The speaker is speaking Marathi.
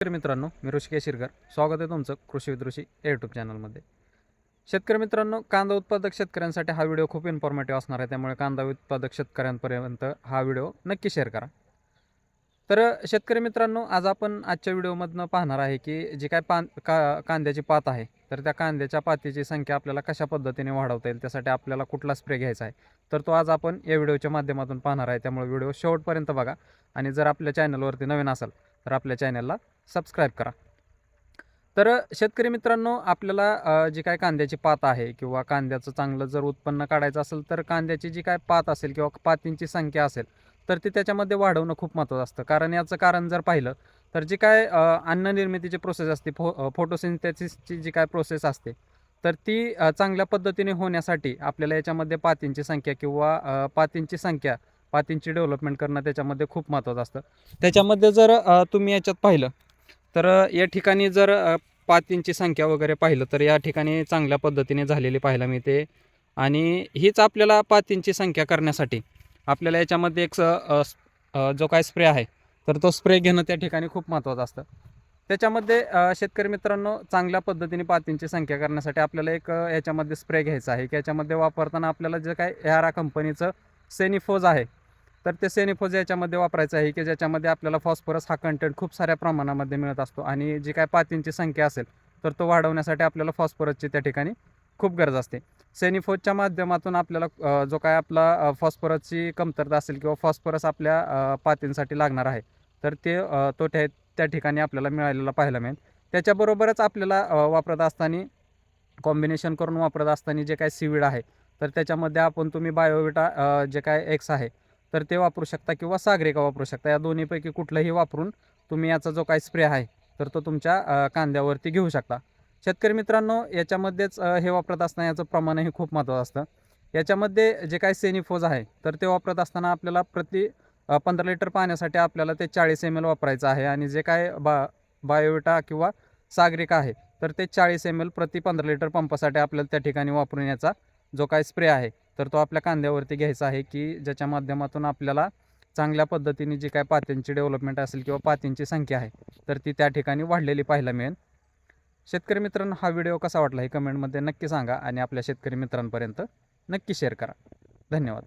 शेतकरी मित्रांनो मी ऋषिकेश शिरकर स्वागत आहे तुमचं कृषी विदृषी या यूट्यूब चॅनलमध्ये शेतकरी मित्रांनो कांदा उत्पादक शेतकऱ्यांसाठी हा व्हिडिओ खूप इन्फॉर्मेटिव्ह असणार आहे. त्यामुळे कांदा उत्पादक शेतकऱ्यांपर्यंत हा व्हिडिओ नक्की शेअर करा. तर शेतकरी मित्रांनो आज आपण आजच्या व्हिडिओमधनं पाहणार आहे की जी काय पान का कांद्याची पात आहे तर त्या कांद्याच्या पातीची संख्या आपल्याला कशा पद्धतीने वाढवता येईल त्यासाठी आपल्याला कुठला स्प्रे घ्यायचा आहे? तर तो आज आपण या व्हिडिओच्या माध्यमातून पाहणार आहे. त्यामुळे व्हिडिओ शेवटपर्यंत बघा. आणि जर आपल्या चॅनलवरती नवीन असाल तर आपल्या चॅनलला सबस्क्राईब करा. तर शेतकरी मित्रांनो आपल्याला जी काय कांद्याची पात आहे किंवा कांद्याचं चांगलं जर उत्पन्न काढायचं असेल तर कांद्याची जी काय पात असेल किंवा पातींची संख्या असेल तर ती त्याच्यामध्ये वाढवणं खूप महत्त्वाचं असतं. कारण याचं कारण जर पाहिलं तर जी काय अन्ननिर्मितीची अन्न निर्मितीची प्रोसेस असते फो फोटोसिंथेसिसची जी काय प्रोसेस असते तर ती चांगल्या पद्धतीने होण्यासाठी आपल्याला याच्यामध्ये पातींची संख्या किंवा पातींची संख्या पातींची डेव्हलपमेंट करणं त्याच्यामध्ये खूप महत्त्वाचं असतं. त्याच्यामध्ये जर तुम्ही याच्यात पाहिलं तर या ठिकाणी जर पातींची संख्या वगैरे पाहिलं तर या ठिकाणी चांगल्या पद्धतीने झालेली पाहायला मिळते. आणि हीच आपल्याला पातींची संख्या करण्यासाठी आपल्याला याच्यामध्ये एक स- जो काय स्प्रे आहे तर तो स्प्रे घेणं त्या ठिकाणी खूप महत्त्वाचं असतं. त्याच्यामध्ये शेतकरी मित्रांनो चांगल्या पद्धतीने पातींची संख्या करण्यासाठी आपल्याला एक याच्यामध्ये स्प्रे घ्यायचा आहे की याच्यामध्ये वापरताना आपल्याला जे काय ह्यारा कंपनीचं सेनिफोज आहे तर ते सेनिफोज याच्यामध्ये वापरायचं आहे की ज्याच्यामध्ये आपल्याला फॉस्फरस हा कंटेंट खूप साऱ्या प्रमाणामध्ये मिळत असतो आणि जी काय पातींची संख्या असेल तर तो वाढवण्यासाठी आपल्याला फॉस्फरसची त्या ठिकाणी खूप गरज असते. सेनिफोजच्या माध्यमातून आपल्याला जो काय आपला फॉस्फरसची कमतरता असेल किंवा फॉस्फरस आपल्या पातींसाठी लागणार आहे तर ते तो त्या ठिकाणी आपल्याला मिळालेला पाहायला मिळेल. त्याच्याबरोबरच आपल्याला वापरत असताना कॉम्बिनेशन करून वापरत असताना जे काय सीविड आहे तर त्याच्यामध्ये आपण तुम्ही बायोविटा जे काय एक्स आहे तर ते वापरू शकता किंवा सागरिका वापरू शकता. या दोन्हीपैकी कुठलंही वापरून तुम्ही याचा जो काही स्प्रे आहे तर तो तुमच्या कांद्यावरती घेऊ शकता. शेतकरी मित्रांनो याच्यामध्येच हे वापरत असताना याचं प्रमाणही खूप महत्त्वाचं असतं. याच्यामध्ये जे काही सेनिफोज आहे तर ते वापरत असताना आपल्याला प्रति पंधरा लिटर पाण्यासाठी आपल्याला ते चाळीस एम एल वापरायचं आहे आणि जे काय बा बायोविटा किंवा सागरिका आहे तर ते चाळीस एम एल प्रति पंधरा लिटर पंपासाठी आपल्याला त्या ठिकाणी वापरून याचा जो काय स्प्रे आहे तर तो आपल्या कांद्यावरती घ्यायचा आहे की ज्याच्या माध्यमातून आपल्याला चांगल्या पद्धतीने जी काय पात्यांची डेव्हलपमेंट असेल किंवा पात्यांची संख्या आहे तर ती त्या ठिकाणी वाढलेली पाहायला मिळेल. शेतकरी मित्रांनो हा व्हिडिओ कसा वाटला हे कमेंटमध्ये नक्की सांगा आणि आपल्या शेतकरी मित्रांपर्यंत नक्की शेअर करा. धन्यवाद.